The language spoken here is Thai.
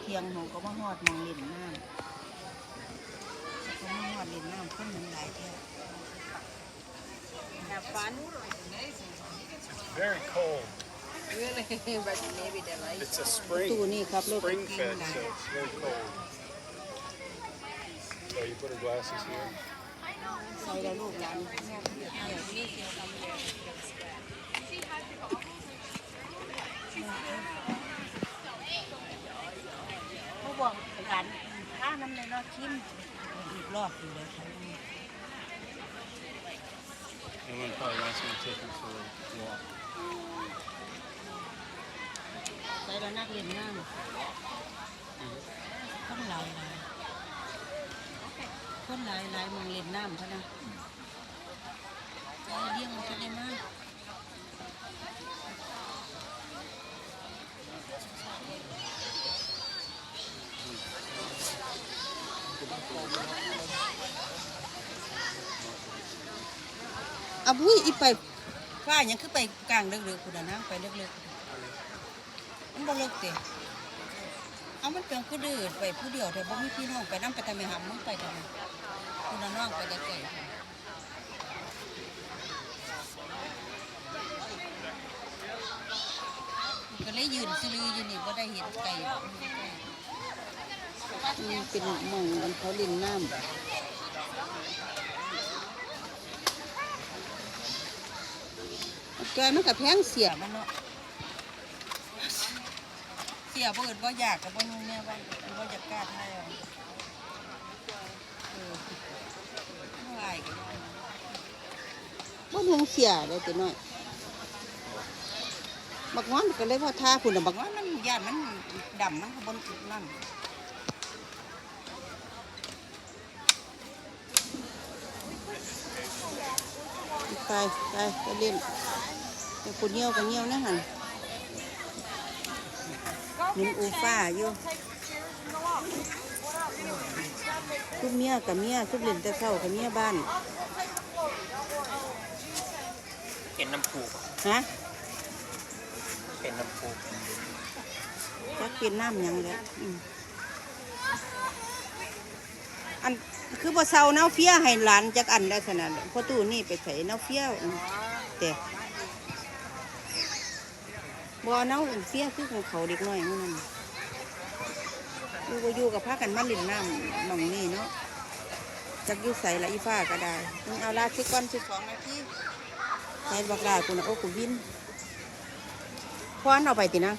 เที่ยงหมองก็มาฮอดหมองเล่นน้ำก็มาฮอดเล่นน้ำคนมันหลายแท้ Have fun? Very cold. Really? but maybe they like It's a spring ตู้นี่ครับรถ spring เก่ง fed, หลาย so it's very cold. So you put her glasses here. ใส่แล้วลูกหลานเขาบอกกัน ข้าน้ำเลยเนาะชิมอีกรอบอยู่เลยค่ะ And then probably wants me to take her for a walk. ใส่แล้วนักเรียนน้ำคนหลายหลายคนหลายหลายมองเล่นน้ำเขานะใจเลี้ยงมันก็ได้มาก อาบุ้ยอีไปฟ้ายังคือไปกลางเลือกๆคุณนะไปเลือกๆมันบ่เลิกเตะเอามันเป็นคือดื้อไปผู้เดียวแต่บ่มีพี่น้องไปนำไปทำไมหำมึงไปทำไมคุณน้องไปไกลๆก็เลยยืนซื้ออยู่นี่บ่ได้เห็นไก่ นี่เป็นหมองมันเขาลินน้ำแกมันกับแพงเสียมันเนาะเสียบ่เอิดบ่อยากกับบ่นุ่งแม่ว่าบ่อยากกล้าทายอาเออบ่อานุ่งเสียเลยติน้อยบักงอนก็เลยว่าทาพุ่นน่ะบักงอนมันยานมันดำมันก็บ่นั่น ไปไปไปเล่นไปคนเหี่ยวกันเหี่ยวนะหันหนุนอูฟ้าอยู่ทุกเมียกับเมียทุกเล่นแต่เช้ากับเมียบ้าน เป็นน้ำผูกฮะเป็นน้ำผูกจักเป็นน้ำหยังแหล้วอัน คือบ่เซาเนาเฟี้ยให้หลานจักอันแล้วสนะพอตู้นี่ไปใส่เนาเฟี้ยอืมแต่บ่เนาเฟี้ยคือของเขาเด็กน้อยมื้อนั้นอยู่บ่อยู่กับพากันมาเล่นน้ำหม่องนี่เนาะจักอยู่ใส่ละอีฟ้าก็ได้ต้องเอาลาสิก่อนสิสองนาทีใส่บักลากูนะโอ้กูวินพอนเอาไปตินะ